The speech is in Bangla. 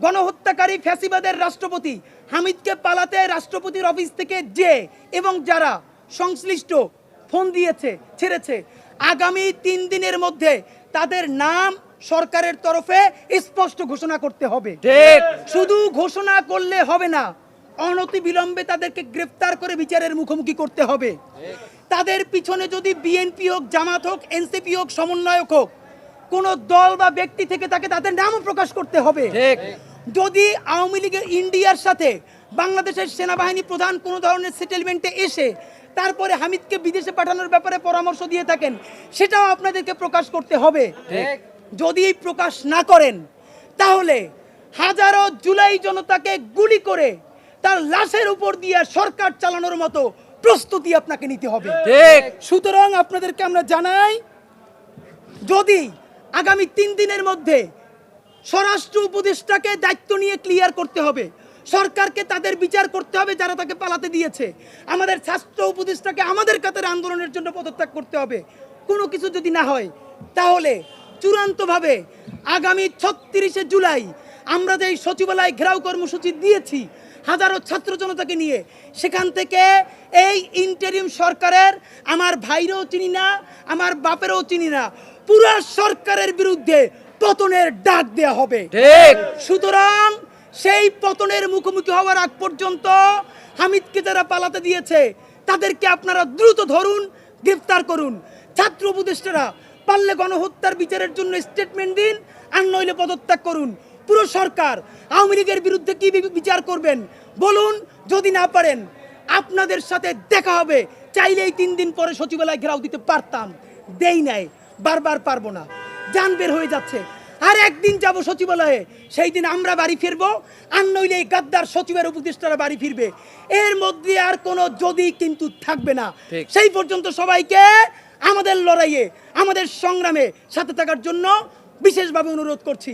গণহত্যাকারী ফ্যাসিবাদের রাষ্ট্রপতি হামিদকে পালাতে রাষ্ট্রপতির অফিস থেকে যে এবং যারা সংশ্লিষ্ট ফোন দিয়েছে ছেড়েছে আগামী তিন দিনের মধ্যে তাদের নাম সরকারের তরফে স্পষ্ট ঘোষণা করতে হবে। শুধু ঘোষণা করলে হবে না অনতি বিলম্বে তাদেরকে গ্রেফতার করে বিচারের মুখোমুখি করতে হবে। তাদের পিছনে যদি বিএনপি হোক জামাত হোক এনসিপি হোক সমন্বয়ক হোক কোন দল বা ব্যক্তি থেকে তাকে তাদের নামও প্রকাশ করতে হবে। ঠিক। যদি আওয়ামী লীগের ইন্ডিয়ার সাথে বাংলাদেশের সেনাবাহিনী প্রধান কোনো ধরনের সেটেলমেন্টে এসে তারপরে হামিদকে বিদেশে পাঠানোর ব্যাপারে পরামর্শ দিয়ে থাকেন সেটাও আপনাদেরকে প্রকাশ করতে হবে। যদি প্রকাশ না করেন তাহলে হাজারো জুলাই জনতাকে গুলি করে তার লাশের উপর দিয়ে সরকার চালানোর মতো প্রস্তুতি আপনাকে নিতে হবে। সুতরাং আপনাদেরকে আমরা জানাই যদি আগামী তিন দিনের মধ্যে স্বরাষ্ট্র উপদেষ্টাকে দায়িত্ব নিয়ে ক্লিয়ার করতে হবে। সরকারকে তাদের বিচার করতে হবে যারা তাকে পালাতে দিয়েছে। আমাদের স্বাস্থ্য উপদেষ্টাকে আমাদের কাতারে আন্দোলনের জন্য পদত্যাগ করতে হবে। কোনো কিছু যদি না হয়, তাহলে চূড়ান্তভাবে আগামী ছত্রিশে জুলাই আমরা যে সচিবালয় ঘেরাও কর্মসূচি দিয়েছি, হাজারো ছাত্র জনতাকে নিয়ে, সেখান থেকে এই ইন্টারিম সরকারের, আমার ভাইরও চিনি না, আমার বাপেরও চিনি না, পুরা সরকারের বিরুদ্ধে পতনের ডাক দেয়া হবে। ঠিক। সুতরাং সেই পতনের মুখোমুখি হওয়ার আগ পর্যন্ত হামিদকে যারা পালাতে দিয়েছে তাদেরকে আপনারা দ্রুত ধরুন গ্রেফতার করুন। ছাত্র উপদেষ্টারা পারলে গণহত্যার বিচারের জন্য স্টেটমেন্ট দিন আর নইলে পদত্যাগ করুন। পুরো সরকার আওয়ামী লীগের বিরুদ্ধে কি বিচার করবেন? বলুন যদি না পারেন আপনাদের সাথে দেখা হবে। চাইলেই তিন দিন পরে সচিবালয় ঘেরাও দিতে পারতাম। দেই নাই বারবার পারব না। যান বের হয়ে যাচ্ছে। আর একদিন যাব সচিবালয়ে সেই দিন আমরা বাড়ি ফিরব আর নইলে এই গাদ্দার সচিবের উপদেষ্টারা বাড়ি ফিরবে। এর মধ্যে আর কোনো যদি কিন্তু থাকবে না। সেই পর্যন্ত সবাইকে আমাদের লড়াইয়ে আমাদের সংগ্রামে সাথে থাকার জন্য বিশেষভাবে অনুরোধ করছি।